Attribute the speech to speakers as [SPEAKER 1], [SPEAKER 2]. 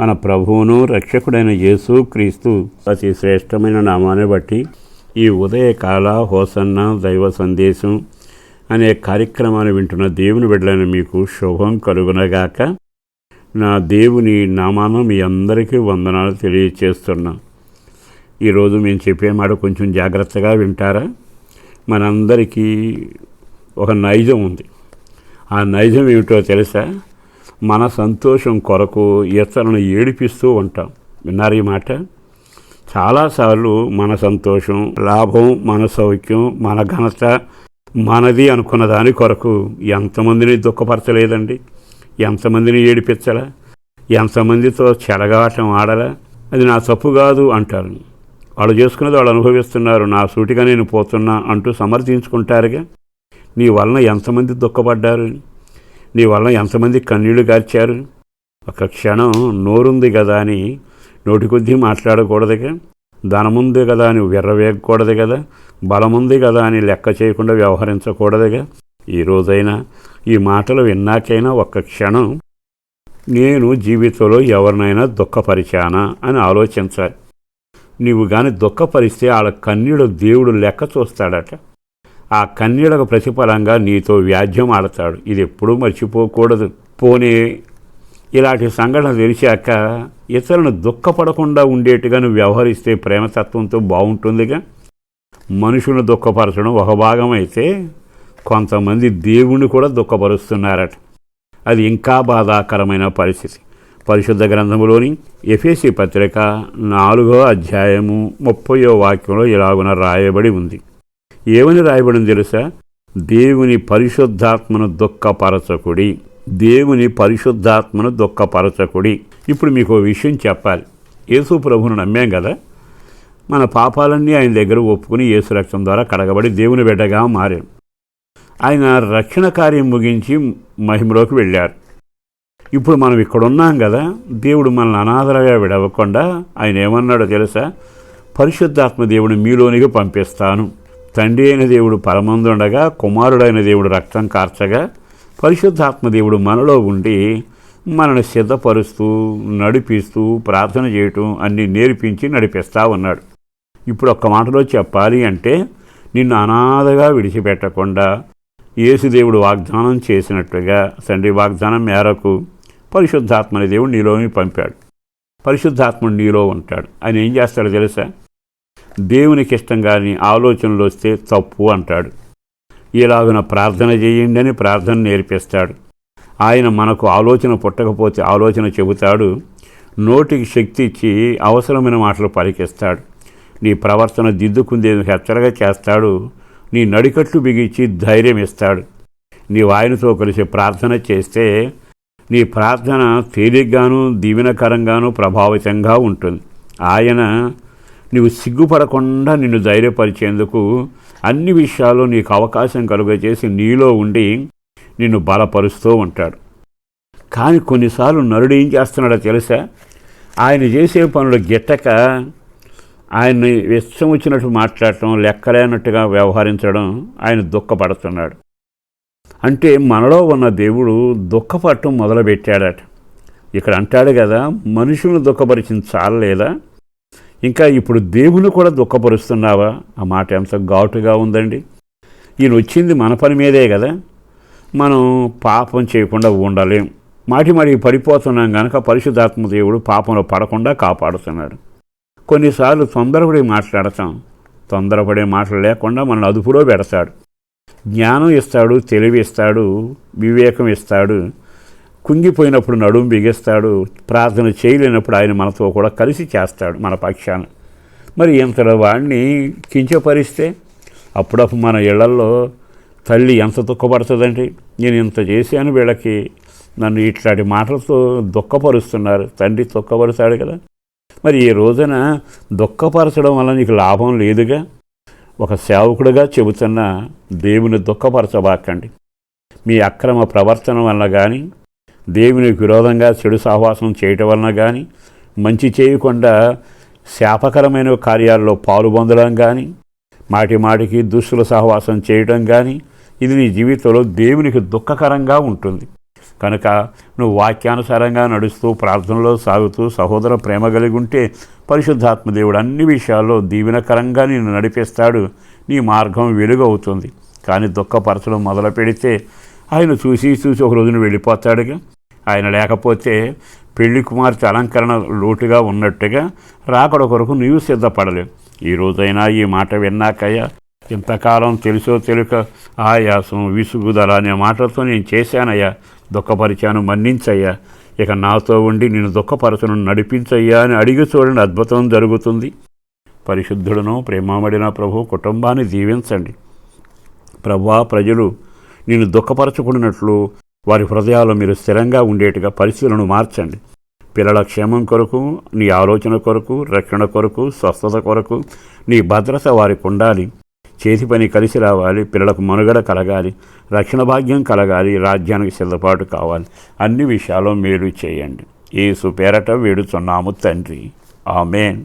[SPEAKER 1] మన ప్రభువును రక్షకుడైన యేసు క్రీస్తు అతి శ్రేష్టమైన నామాన్ని బట్టి ఈ ఉదయకాల హోసన్న దైవ సందేశం అనే కార్యక్రమాన్ని వింటున్న దేవుని బిడ్డలైన మీకు శుభం కలుగునగాక నా దేవుని నామాన మీ అందరికీ వందనాలు తెలియచేస్తున్నా. ఈరోజు మేము చెప్పే మాట కొంచెం జాగ్రత్తగా వింటారా? మనందరికీ ఒక నైజం ఉంది. ఆ నైజం ఏమిటో తెలుసా? మన సంతోషం కొరకు ఇతరులను ఏడిపిస్తూ ఉంటాం. విన్నారు ఈ మాట? చాలాసార్లు మన సంతోషం లాభం మన సౌఖ్యం మన ఘనత మనది అనుకున్న దాని కొరకు ఎంతమందిని దుఃఖపరచలేదండి? ఎంతమందిని ఏడిపించలా? ఎంతమందితో చెలగాటం ఆడలా? అది నా తప్పు కాదు అంటారు. వాళ్ళు చేసుకున్నది వాళ్ళు అనుభవిస్తున్నారు. నా సూటిగా నేను పోతున్నా అంటూ సమర్థించుకుంటారుగా? నీ వలన ఎంతమంది దుఃఖపడ్డారు? నీ వల్ల ఎంతమంది కన్నీళ్ళు గార్చారు? ఒక క్షణం నోరుంది కదా అని నోటికొద్దీ మాట్లాడకూడదుగా. ధనముంది కదా అని విర్రవేయకూడదు కదా బలముంది కదా అని లెక్క చేయకుండా వ్యవహరించకూడదుగా. ఈ రోజైనా ఈ మాటలు విన్నాకైనా ఒక్క క్షణం నేను జీవితంలో ఎవరినైనా దుఃఖపరిచానా అని ఆలోచించాలి. నీవు కానీ దుఃఖపరిస్తే వాళ్ళ కన్నీడు దేవుడు లెక్క చూస్తాడట. ఆ కన్నీడకు ప్రతిఫలంగా నీతో వ్యాజ్యం ఆడతాడు. ఇది ఎప్పుడూ మర్చిపోకూడదు. పోనీ ఇలాంటి సంఘటన తెలిసాక ఇతరులను దుఃఖపడకుండా ఉండేట్టుగా నువ్వు వ్యవహరిస్తే ప్రేమతత్వంతో బాగుంటుందిగా? మనుషులను దుఃఖపరచడం ఒక భాగం అయితే కొంతమంది దేవుణ్ణి కూడా దుఃఖపరుస్తున్నారట. అది ఇంకా బాధాకరమైన పరిస్థితి. పరిశుద్ధ గ్రంథములోని ఎఫేసి పత్రిక నాలుగో అధ్యాయము ముప్పయో వాక్యంలో ఇలాగున రాయబడి ఉంది. ఏమని రాయబడింది తెలుసా? దేవుని పరిశుద్ధాత్మను దుఃఖపరచకుడి. దేవుని పరిశుద్ధాత్మను దుఃఖపరచకుడి. ఇప్పుడు మీకు ఓ విషయం చెప్పాలి. యేసు ప్రభును నమ్మాం కదా? మన పాపాలన్నీ ఆయన దగ్గర ఒప్పుకుని యేసు రక్తం ద్వారా కడగబడి దేవుని బిడ్డగా మారాం. ఆయన రక్షణ కార్యం ముగించి మహిమలోకి వెళ్ళారు. ఇప్పుడు మనం ఇక్కడ ఉన్నాం కదా? దేవుడు మనల్ని అనాథరగా విడవకుండా ఆయన ఏమన్నాడో తెలుసా? పరిశుద్ధాత్మ దేవుడు మీలోనికి పంపిస్తాను. తండ్రి అయిన దేవుడు పరమందుండగా కుమారుడైన దేవుడు రక్తం కార్చగా పరిశుద్ధాత్మ దేవుడు మనలో ఉండి మనల్ని సిద్ధపరుస్తూ నడిపిస్తూ ప్రార్థన చేయటం అన్ని నేర్పించి నడిపిస్తా ఉన్నాడు. ఇప్పుడు ఒక్క మాటలో చెప్పాలి అంటే నిన్ను అనాథగా విడిచిపెట్టకుండా యేసుదేవుడు వాగ్దానం చేసినట్టుగా తండ్రి వాగ్దానం మేరకు పరిశుద్ధాత్మని దేవుడు నీలోని పంపాడు. పరిశుద్ధాత్ముడు నీలో ఉంటాడు. ఆయన ఏం చేస్తాడో తెలుసా? దేవునికి ఇష్టం కాని ఆలోచనలు వస్తే తప్పు అంటాడు. ఇలాగున ప్రార్థన చేయండి అని ప్రార్థన నేర్పిస్తాడు. ఆయన మనకు ఆలోచన పుట్టకపోతే ఆలోచన చెబుతాడు. నోటికి శక్తి ఇచ్చి అవసరమైన మాటలు పలికిస్తాడు. నీ ప్రవర్తన దిద్దుకుందేందుకు హెచ్చరగా చేస్తాడు. నీ నడికట్లు బిగించి ధైర్యం ఇస్తాడు. నీ ఆయనతో కలిసి ప్రార్థన చేస్తే నీ ప్రార్థన తేలిగ్గాను దీవెనకరంగాను ప్రభావితంగా ఉంటుంది. ఆయన నీవు సిగ్గుపడకుండా నిన్ను ధైర్యపరిచేందుకు అన్ని విషయాల్లో నీకు అవకాశం కలుగజేసి నీలో ఉండి నిన్ను బలపరుస్తూ ఉంటాడు. కానీ కొన్నిసార్లు నరుడు ఏం చేస్తున్నాడో తెలుసా? ఆయన చేసే పనులు గిట్టక ఆయన్ని ఇష్టం వచ్చినట్టు మాట్లాడటం లెక్కలేనట్టుగా వ్యవహరించడం ఆయన దుఃఖపడుతున్నాడు. అంటే మనలో ఉన్న దేవుడు దుఃఖపడటం మొదలుపెట్టాడట. ఇక్కడ అంటాడు కదా మనుషులను దుఃఖపరిచిన చాలలేదా ఇంకా ఇప్పుడు దేవుని కూడా దుఃఖపరుస్తున్నావా? ఆ మాట ఎంత ఘాటుగా ఉందండి. ఈయన వచ్చింది మన పని మీదే కదా. మనం పాపం చేయకుండా ఉండలేం. మాటి మరి పడిపోతున్నాం కనుక పరిశుద్ధాత్మ దేవుడు పాపంలో పడకుండా కాపాడుతున్నాడు. కొన్నిసార్లు తొందరపడి మాట్లాడతాం. తొందరపడే మాటలు లేకుండా మనల్ని అదుపులో పెడతాడు. జ్ఞానం ఇస్తాడు తెలివి ఇస్తాడు వివేకం ఇస్తాడు. కుంగిపోయినప్పుడు నడుము బిగిస్తాడు ప్రార్థన చేయలేనప్పుడు ఆయన మనతో కూడా కలిసి చేస్తాడు మన పక్షాన. మరి ఇంతలో వాడిని కించపరిస్తే అప్పుడప్పుడు మన ఇళ్ళల్లో తల్లి ఎంత దుఃఖపడుతుందండి? నేను ఇంత చేశాను వీళ్ళకి. నన్ను ఇట్లాంటి మాటలతో దుఃఖపరుస్తున్నారు. తండ్రి దుఃఖపరుస్తాడు కదా. మరి ఈ రోజున దుఃఖపరచడం వల్ల నీకు లాభం లేదుగా? ఒక సేవకుడుగా చెబుతున్న దేవుని దుఃఖపరచబాకండి. మీ అక్రమ ప్రవర్తన వల్ల కానీ దేవునికి విరోధంగా చెడు సహవాసం చేయటం వలన కానీ మంచి చేయకుండా శాపకరమైన కార్యాల్లో పాలుపొందడం కానీ మాటి మాటికి దుస్తుల సహవాసం చేయడం కానీ ఇది నీ జీవితంలో దేవునికి దుఃఖకరంగా ఉంటుంది. కనుక నువ్వు వాక్యానుసారంగా నడుస్తూ ప్రార్థనలో సాగుతూ సహోదర ప్రేమ కలిగి ఉంటే పరిశుద్ధాత్మ దేవుడు అన్ని విషయాల్లో దీవెనకరంగా నిన్ను నడిపిస్తాడు. నీ మార్గం వెలుగవుతుంది కానీ దుఃఖపరచడం మొదలు పెడితే ఆయన చూసి చూసి ఒక రోజున వెళ్ళిపోతాడుగా. ఆయన లేకపోతే పెళ్ళి కుమార్తె అలంకరణ లోటుగా ఉన్నట్టుగా రాకడ కొరకు నీవు సిద్ధపడలేవు ఈ రోజైనా ఈ మాట విన్నాకయ్యా. ఇంతకాలం తెలుసో తెలుక ఆయాసం విసుగుదల అనే మాటలతో నేను చేశానయ్యా. దుఃఖపరిచాను మన్నించయ్యా. ఇక నాతో ఉండి నేను దుఃఖపరచను నడిపించయ్యా అని అడిగి చూడండి అద్భుతం జరుగుతుంది. పరిశుద్ధుడును ప్రేమబడిన ప్రభు కుటుంబాన్ని దీవించండి. ప్రభా ప్రజలు నేను దుఃఖపరచుకున్నట్లు వారి హృదయాల్లో మీరు స్థిరంగా ఉండేట్టుగా పరిస్థితులను మార్చండి. పిల్లల క్షేమం కొరకు నీ ఆలోచన కొరకు రక్షణ కొరకు స్వస్థత కొరకు నీ భద్రత వారికి ఉండాలి చేతి పని కలిసి రావాలి పిల్లలకు మనుగడ కలగాలి రక్షణ భాగ్యం కలగాలి రాజ్యానికి సిద్ధపాటు కావాలి. అన్ని విషయాల్లో మేలు చేయండి. ఏసు పేరట వేడుచున్నాము తండ్రి. ఆమెన్.